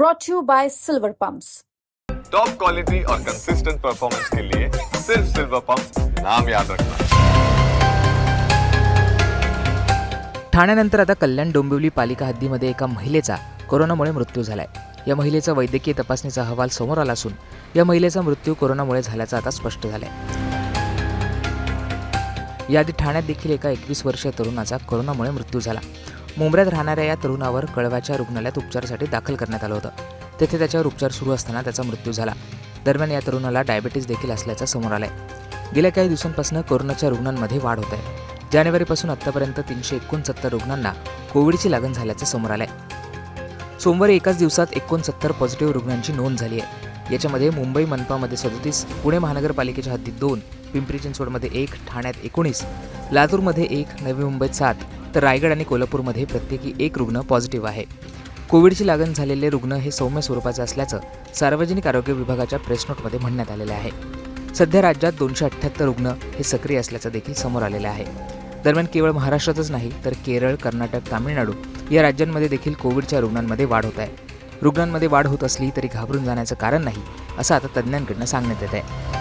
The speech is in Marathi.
brought to you by Silver Pumps. Top quality और कंसिस्टेंट परफॉर्मेंस के लिए सिर्फ सिल्वर पंप नाम याद रखना। ठाण्यानंतर आता कल्याण डोंबिवली पालिका हद्दीमध्ये एका महिलेचा कोरोनामुळे मृत्यू झालाय. या महिलेचा वैद्यकीय तपासणीचा अहवाल समोर आला असून या महिलेचा मृत्यू कोरोनामुळे झाल्याचं आता स्पष्ट झालंय. याआधी ठाण्यात देखील एका एकवीस वर्षीय तरुणाचा कोरोनामुळे मृत्यू झाला. मुंबईत राहणाऱ्या या तरुणावर कळव्याच्या रुग्णालयात उपचारासाठी दाखल करण्यात आलं होतं. तेथे त्याच्यावर उपचार सुरू असताना त्याचा मृत्यू झाला. दरम्यान या तरुणाला डायबेटीस देखील असल्याचं समोर आलंय. गेल्या काही दिवसांपासून कोरोनाच्या रुग्णांमध्ये वाढ होत आहे. जानेवारीपासून आत्तापर्यंत तीनशे एकोणसत्तर रुग्णांना कोविडची लागण झाल्याचं समोर आलंय. सोमवारी एकाच दिवसात एकोणसत्तर पॉझिटिव्ह रुग्णांची नोंद झाली आहे याच्यामध्ये मुंबई मनपामध्ये सदतीस पुणे महानगरपालिकेच्या हद्दीत दोन पिंपरी चिंचवडमध्ये एक ठाण्यात एकोणीस लातूरमध्ये एक नवी मुंबईत सात तर रायगड आणि कोल्हापूरमध्ये प्रत्येकी एक रुग्ण पॉझिटिव्ह आहे. कोविडची लागण झालेले रुग्ण हे सौम्य स्वरूपाचे असल्याचं सार्वजनिक आरोग्य विभागाच्या प्रेस नोटमध्ये म्हणण्यात आलेलं आहे. सध्या राज्यात दोनशे अठ्ठ्याहत्तर रुग्ण हे सक्रिय असल्याचं देखील समोर आलेलं आहे. दरम्यान केवळ महाराष्ट्रातच नाही तर केरळ कर्नाटक तामिळनाडू या राज्यांमध्ये देखील कोविडच्या रुग्णांमध्ये वाढ होत आहे. रुग्णांमध्ये वाढ होत असली तरी घाबरून जाण्याचं कारण नाही असं आता तज्ज्ञांकडनं सांगण्यात येत आहे.